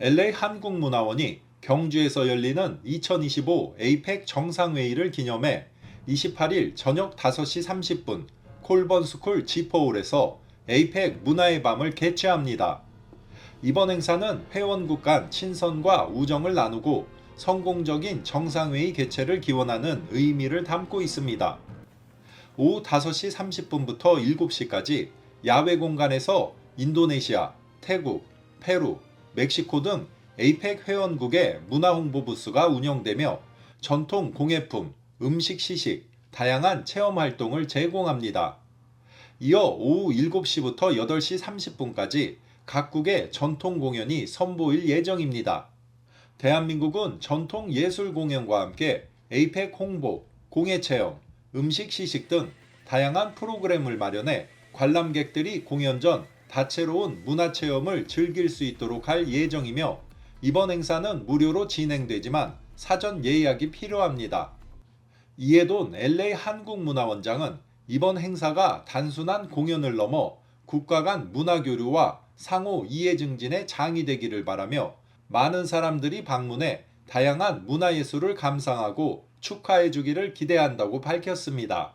LA 한국문화원이 경주에서 열리는 2025 에이펙 정상회의를 기념해 28일 저녁 5시 30분 콜번스쿨 지포홀에서 에이펙 문화의 밤을 개최합니다. 이번 행사는 회원국 간 친선과 우정을 나누고 성공적인 정상회의 개최를 기원하는 의미를 담고 있습니다. 오후 5시 30분부터 7시까지 야외 공간에서 인도네시아, 태국, 페루, 멕시코 등 에이펙 회원국의 문화 홍보 부스가 운영되며 전통 공예품, 음식 시식, 다양한 체험 활동을 제공합니다. 이어 오후 7시부터 8시 30분까지 각국의 전통 공연이 선보일 예정입니다. 대한민국은 전통 예술 공연과 함께 에이펙 홍보, 공예 체험, 음식 시식 등 다양한 프로그램을 마련해 관람객들이 공연 전 다채로운 문화 체험을 즐길 수 있도록 할 예정이며 이번 행사는 무료로 진행되지만 사전 예약이 필요합니다. 이해돈 LA 한국문화원장은 이번 행사가 단순한 공연을 넘어 국가 간 문화 교류와 상호 이해 증진의 장이 되기를 바라며 많은 사람들이 방문해 다양한 문화예술을 감상하고 축하해 주기를 기대한다고 밝혔습니다.